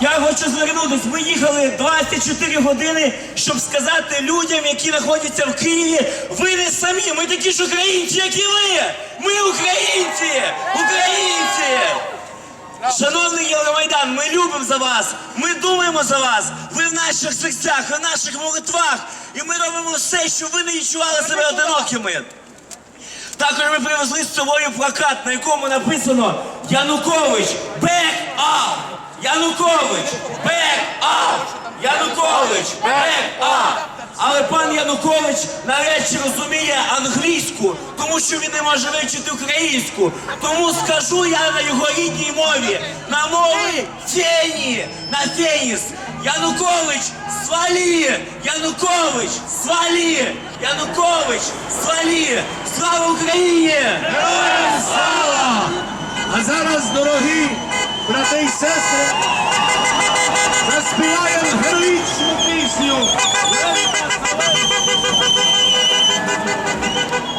Я хочу звернутися. Ми їхали 24 години, щоб сказати людям, які знаходяться в Києві, ви не самі, ми такі ж українці, як і ви. Ми українці! Українці! Шановний Євромайдан, ми любимо за вас, ми думаємо за вас. Ви в наших серцях, в наших молитвах, і ми робимо все, щоб ви не відчували себе одинокими. Також ми привезли з собою плакат, на якому написано Янукович back up! Янукович back up! Янукович back up! Але пан Янукович нарешті розуміє англійську, тому що він не може вивчити українську. Тому скажу я на його рідній мові, на мові фені, на феніс. Янукович, свалі! Янукович, свалі! Янукович, свалі! Слава Україні! Героям слава! А зараз, дорогі na tej sesji zaśpiewają heroiczną pieśnią